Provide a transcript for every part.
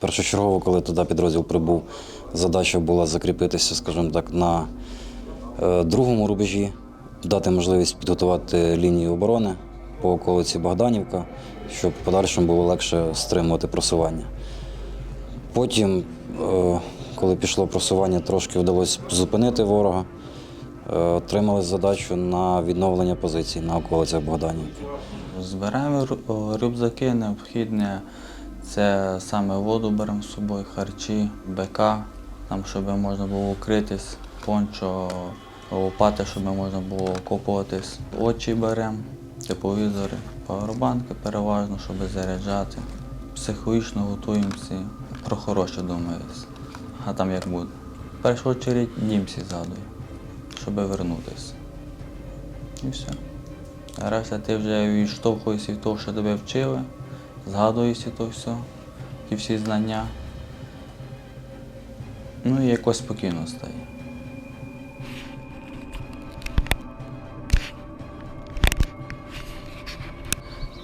Першочергово, коли туди підрозділ прибув, задача була закріпитися, скажімо так, на е, другому рубежі, дати можливість підготувати лінію оборони по околиці Богданівка, щоб в подальшому було легше стримувати просування. Потім, е, коли пішло просування, трошки вдалося зупинити ворога. Е, Отримали задачу на відновлення позицій на околицях Богданівки. Збираємо рюкзаки необхідне. Це саме воду беремо з собою, харчі, БК, там, щоб можна було укритись, пончо, лопати, щоб можна було окопуватись. Очі беремо, тепловізори, павербанки переважно, щоб заряджати. Психологічно готуємося, про хороше думається. А там як буде. В першу чергу дім всі щоб вернутися. І все. А ти вже відштовхуєшся від того, що тебе вчили, згадуєшся то все, ті всі знання. Ну і якось спокійно стає.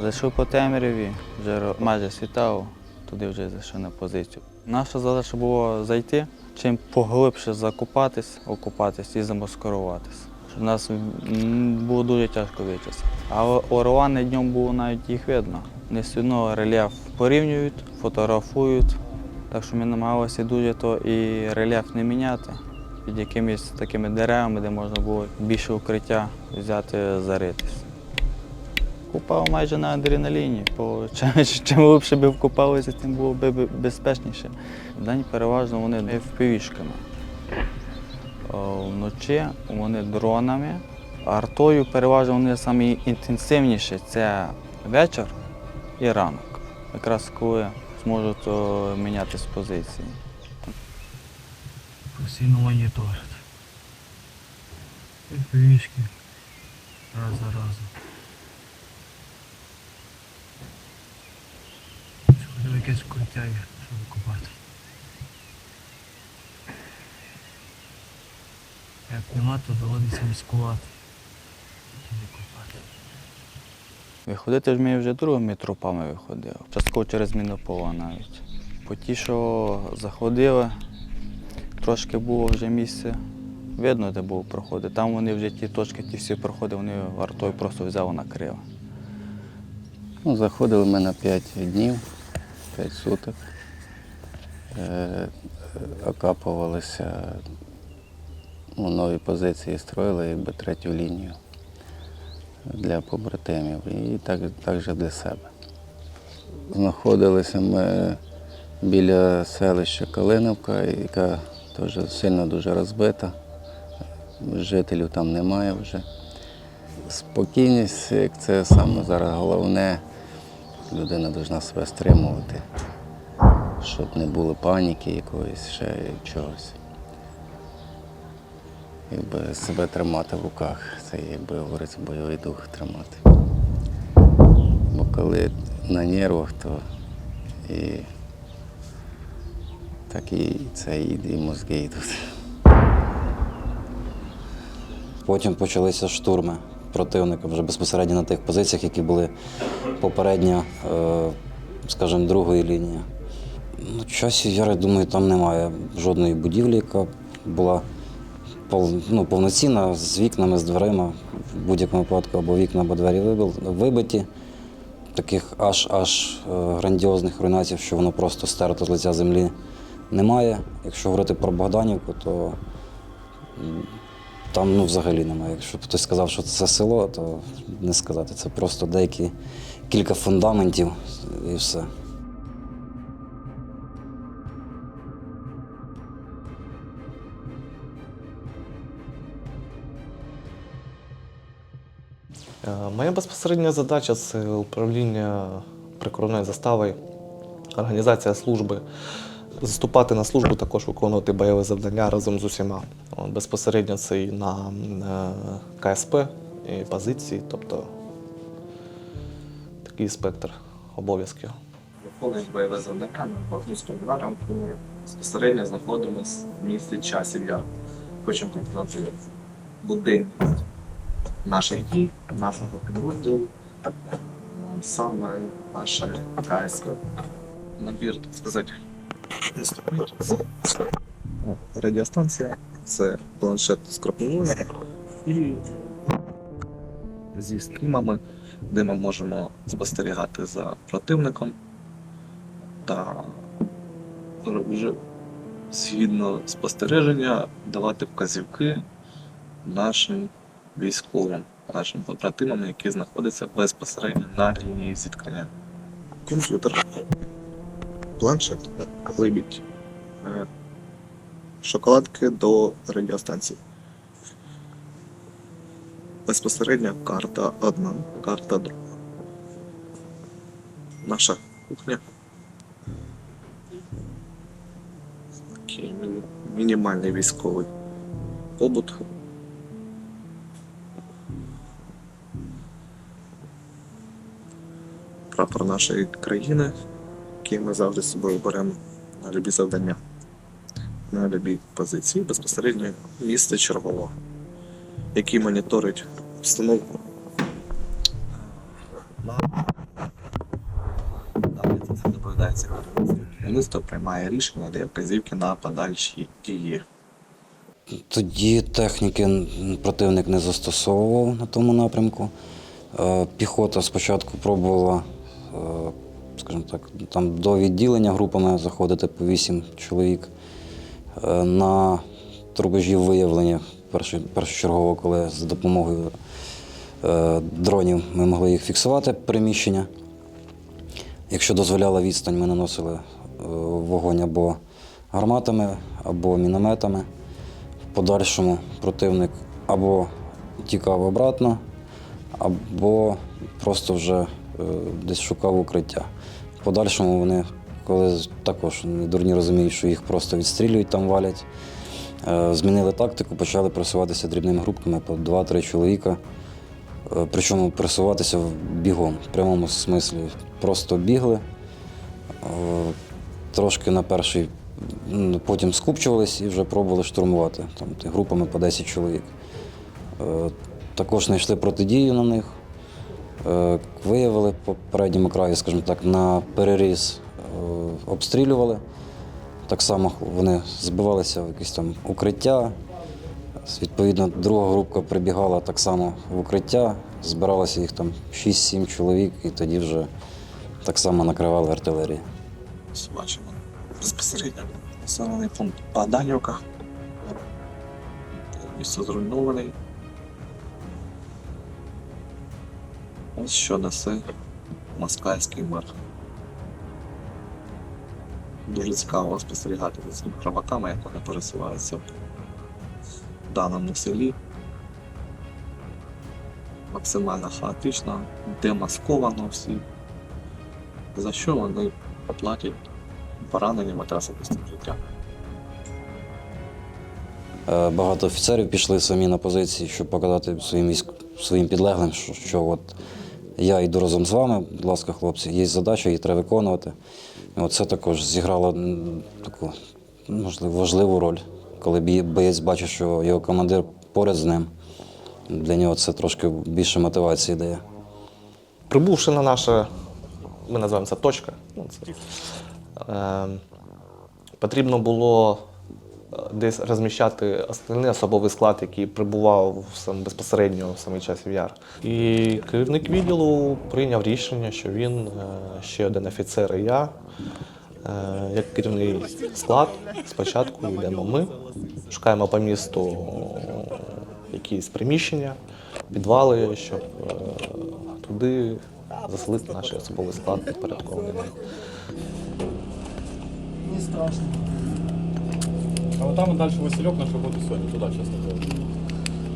Зайшов по темряві, вже майже світало, туди вже зайшов на позицію. Наша задача була зайти, чим поглибше закопатись, окупатись і замаскируватись. Щоб нас було дуже тяжко вичислити. А о- орлани днем було навіть їх видно. Не рельєф порівнюють, фотографують. Так що ми намагалися дуже то і рельєф не міняти. Під якимись такими деревами, де можна було більше укриття взяти, заритись. Купав майже на адреналіні, бо чим, чим глибше би вкопалися, тим було б безпечніше. Вдень переважно вони FPV-шками. Вночі вони дронами. Артою переважно вони самі інтенсивніші це вечір і ранок. Якраз коли зможуть міняти з позиції. постійно моніторити. Пішки раз за разом. Сьогодні якесь укриття є, щоб купати. Як нема, то доводиться маскувати. Тоді купати. Виходити ж ми вже другими трупами виходили. Частково через мінопола навіть. По заходили, трошки було вже місце. Видно, де було проходити. Там вони вже ті точки, ті всі проходили, вони артою просто взяли накрили. Ну, заходили ми на 5 днів, 5 суток. Е, окапувалися, ну, нові позиції строїли, якби третю лінію для побратимів і так, також для себе. Знаходилися ми біля селища Калиновка, яка теж сильно дуже розбита. Жителів там немає вже. Спокійність, як це саме зараз головне, людина повинна себе стримувати, щоб не було паніки якоїсь, ще чогось. Якби себе тримати в руках, це якби говориться бойовий дух тримати. Бо коли на нервах, то і так і це і, і мозги йдуть. Потім почалися штурми противника вже безпосередньо на тих позиціях, які були попередньо, е, скажімо, другої лінії. Ну, часі, я думаю, там немає жодної будівлі, яка була ну, повноцінна з вікнами, з дверима, в будь-якому випадку або вікна, або двері вибиті. Таких аж аж е, грандіозних руйнацій, що воно просто стерто з лиця землі, немає. Якщо говорити про Богданівку, то там ну, взагалі немає. Якщо хтось сказав, що це село, то не сказати. Це просто деякі кілька фундаментів і все. Моя безпосередня задача це управління прикордонною заставою, організація служби, заступати на службу, також виконувати бойові завдання разом з усіма. Безпосередньо це і на е, КСП, і позиції, тобто такий спектр обов'язків. Виконують бойове завдання на Бахмутському напрямку. Безпосередньо знаходимося в місті Часів Яр. Хочемо показати будинність наших дій, нашого підрозділу, саме наша КСП. Набір, так сказати, Радіостанція це планшет з кропивою і зі стрімами, де ми можемо спостерігати за противником та вже згідно спостереження давати вказівки нашим військовим, нашим побратимам, які знаходяться безпосередньо на лінії зіткнення. Комп'ютер, планшет, либідь, е, шоколадки до радіостанції. Безпосередньо карта одна, карта друга. Наша кухня. Мінімальний військовий побут. Прапор нашої країни, який ми завжди з собою беремо на любі завдання, на любі позиції, безпосередньо місце чергового, який моніторить обстановку. Це доповідається керівництво приймає рішення, дає вказівки на подальші дії. Тоді техніки противник не застосовував на тому напрямку. Е, Піхота спочатку пробувала, скажімо так, там до відділення групами заходити по 8 чоловік. Е, На рубежі виявлення першочергово, коли за допомогою е, дронів ми могли їх фіксувати переміщення. Якщо дозволяла відстань, ми наносили е, вогонь або гарматами, або мінометами. В подальшому противник або тікав обратно, або просто вже е, десь шукав укриття. В подальшому вони, коли також дурні розуміють, що їх просто відстрілюють, там валять, е, змінили тактику, почали просуватися дрібними групками по 2-3 чоловіка. Е, Причому просуватися бігом, в прямому смислі. Просто бігли, е, трошки на перший, потім скупчувались і вже пробували штурмувати там, групами по 10 чоловік. Е, Також знайшли протидію на них. Е, Виявили по передньому краю, скажімо так, на переріз е, обстрілювали. Так само вони збивалися в якісь там укриття. Відповідно, друга група прибігала так само в укриття, збиралося їх там 6-7 чоловік, і тоді вже так само накривали артилерії. Бачимо безпосередньо населений пункт Баданівка. Місце зруйнований. Ось що несе москальський мир. Дуже цікаво спостерігати за цими хробаками, як вони пересуваються в даному селі. Максимально хаотично, демасковано всі. За що вони платять пораненнями та особистим життям. Е, Багато офіцерів пішли самі на позиції, щоб показати своїм військ, своїм підлеглим, що, що от я йду разом з вами, будь ласка, хлопці, є задача, її треба виконувати. Це також зіграло таку можливо, важливу роль, коли боєць бачить, що його командир поряд з ним. Для нього це трошки більше мотивації дає. Прибувши на наше, ми називаємо це точка. Е, потрібно було десь розміщати основний особовий склад, який прибував сам, безпосередньо в самий часів яр. І керівник відділу прийняв рішення, що він, е, ще один офіцер і я, е, як керівний склад, спочатку йдемо ми, шукаємо по місту якісь приміщення, підвали, щоб е, туди заселити наш особовий склад підпорядкований. нам. А вот там дальше Василек наш работу сегодня, туда часто ходит.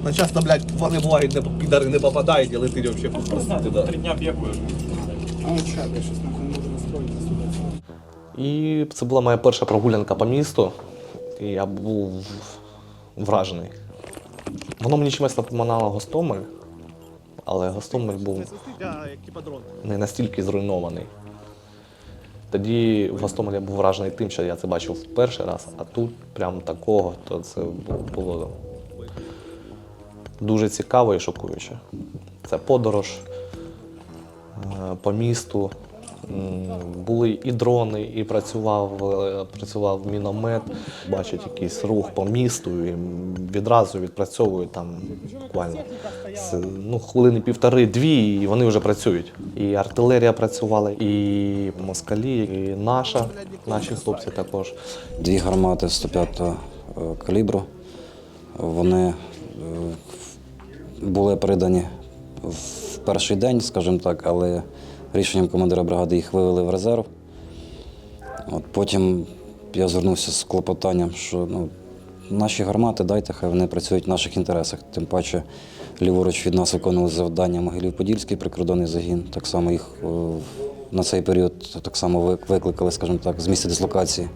Ну, часто, блядь, вони бувають, не, підари не попадають, і летить вообще Просто просто ты туди. три дня бегаешь. І це була моя перша прогулянка по місту, і я був вражений. Воно мені чимось напоминало Гостомель, але Гостомель був не настільки зруйнований. Тоді в Гостомелі я був вражений тим, що я це бачив в перший раз, а тут прям такого, то це було дуже цікаво і шокуюче. Це подорож е, по місту, Були і дрони, і працював, е, працював міномет. Бачать якийсь рух по місту і відразу відпрацьовують там буквально ну, хвилини півтори-дві, і вони вже працюють. І артилерія працювала, і москалі, і наша, наші хлопці також. Дві гармати 105-го е, калібру. Вони е, були передані в перший день, скажімо так, але рішенням командира бригади їх вивели в резерв. От потім я звернувся з клопотанням, що ну, наші гармати дайте, хай вони працюють в наших інтересах. Тим паче ліворуч від нас виконували завдання Могилів-Подільський прикордонний загін. Так само їх е, на цей період так само викликали, скажімо так, з місця дислокації.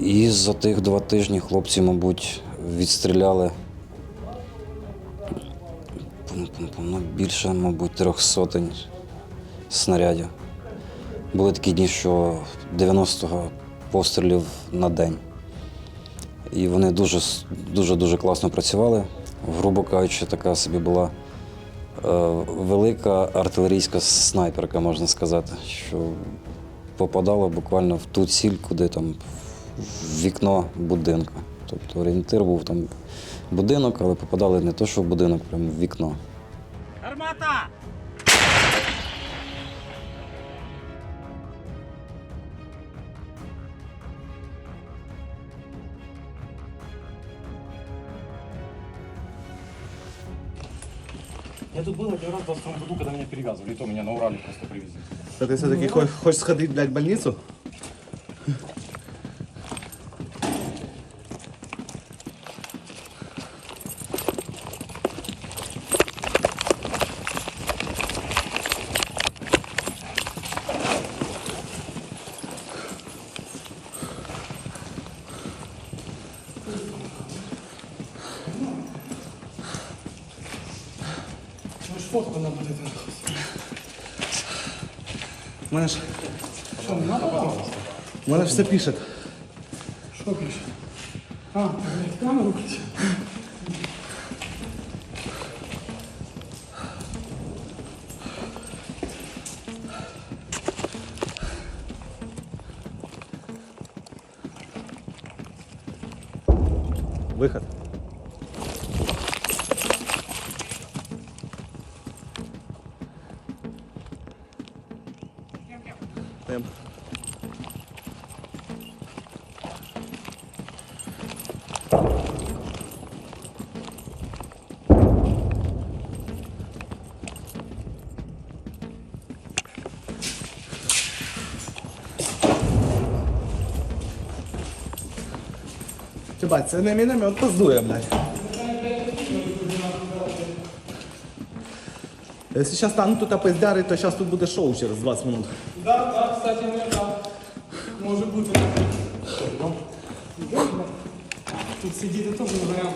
І за тих два тижні хлопці, мабуть, відстріляли ну, більше, мабуть, трьох сотень снарядів. Були такі дні, що 90 пострілів на день. І вони дуже дуже класно працювали. Грубо кажучи, така собі була е, велика артилерійська снайперка, можна сказати, що попадала буквально в ту ціль, куди там в вікно будинку. Тобто орієнтир був там будинок, але попадали не то, що в будинок, прямо в вікно. Я тут был один раз в 22 году, когда меня перевязывали, и то меня на Урале просто привезли. А ты все-таки хочешь сходить, блядь, в больницю? Ну ж фотку надо будет. У мене ж, Что, не надо, пожалуйста? у мене ж все пише. Что пишешь? А, блядь, камеру включил. Виход. Ти бать, це не міномет поздує, блядь. Если сейчас станут тут опоздяры, то сейчас тут буде шоу через 20 минут. Да, да, кстати, ну да. Может быть, это... Тут сидит это тоже вариант.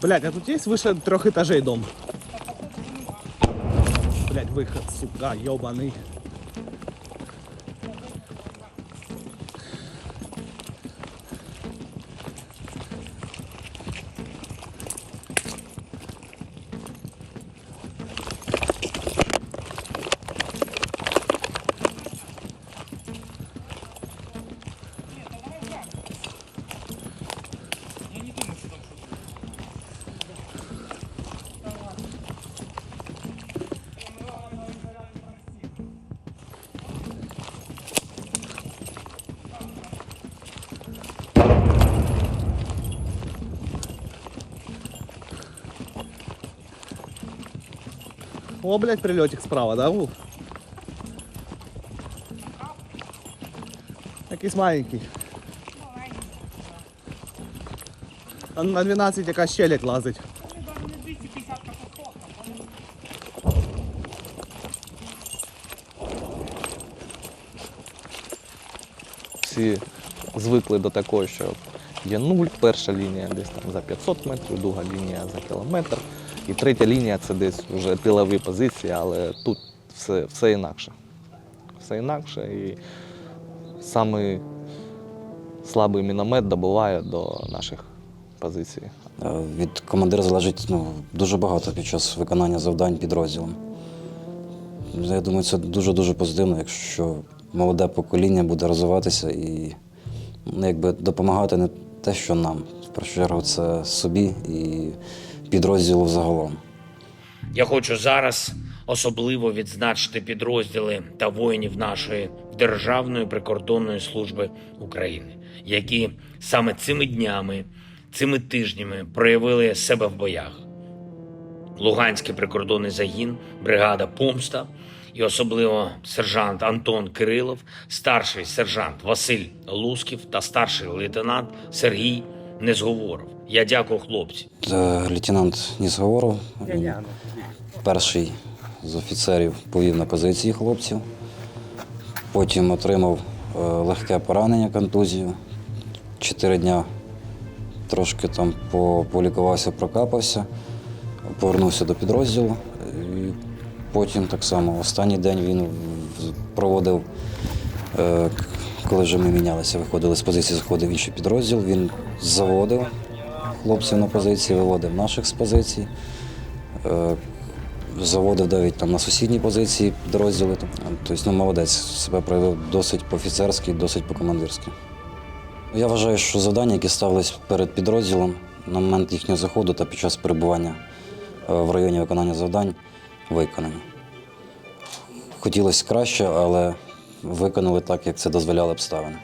Блять, а тут есть выше трех этажей дом? Блять, выход, сука, ебаный. О, блядь, прилетик справа, да? Вов? Якийсь маленький. А на 12 якась щелік лазить. Всі звикли до такого, що є нуль, перша лінія десь там за 500 метрів, друга лінія за кілометр. І третя лінія це десь вже тилові позиції, але тут все, все інакше. Все інакше. І самий слабий міномет добуває до наших позицій. Е, Від командира залежить ну, дуже багато під час виконання завдань підрозділом. Я думаю, це дуже-дуже позитивно, якщо молоде покоління буде розвиватися і ну, якби допомагати не те, що нам. В першу чергу це собі і підрозділу взагалом. Я хочу зараз особливо відзначити підрозділи та воїнів нашої Державної прикордонної служби України, які саме цими днями, цими тижнями проявили себе в боях. Луганський прикордонний загін, бригада Помста і особливо сержант Антон Кирилов, старший сержант Василь Лусків та старший лейтенант Сергій Незговоров. Я дякую хлопці. Е, Лейтенант Нізговоров, він перший з офіцерів повів на позиції хлопців. Потім отримав е, легке поранення, контузію. Чотири дня трошки там по- полікувався, прокапався, повернувся до підрозділу. І потім так само останній день він проводив, е, коли вже ми мінялися, виходили з позиції, заходив інший підрозділ. Він заводив хлопців на позиції, виводив наших з позицій. Е, Заводив навіть там на сусідні позиції підрозділи. Тобто, ну, молодець, себе проявив досить по-офіцерськи, досить по-командирськи. Я вважаю, що завдання, які ставились перед підрозділом на момент їхнього заходу та під час перебування е, в районі виконання завдань, виконані. Хотілося краще, але виконали так, як це дозволяли обставини.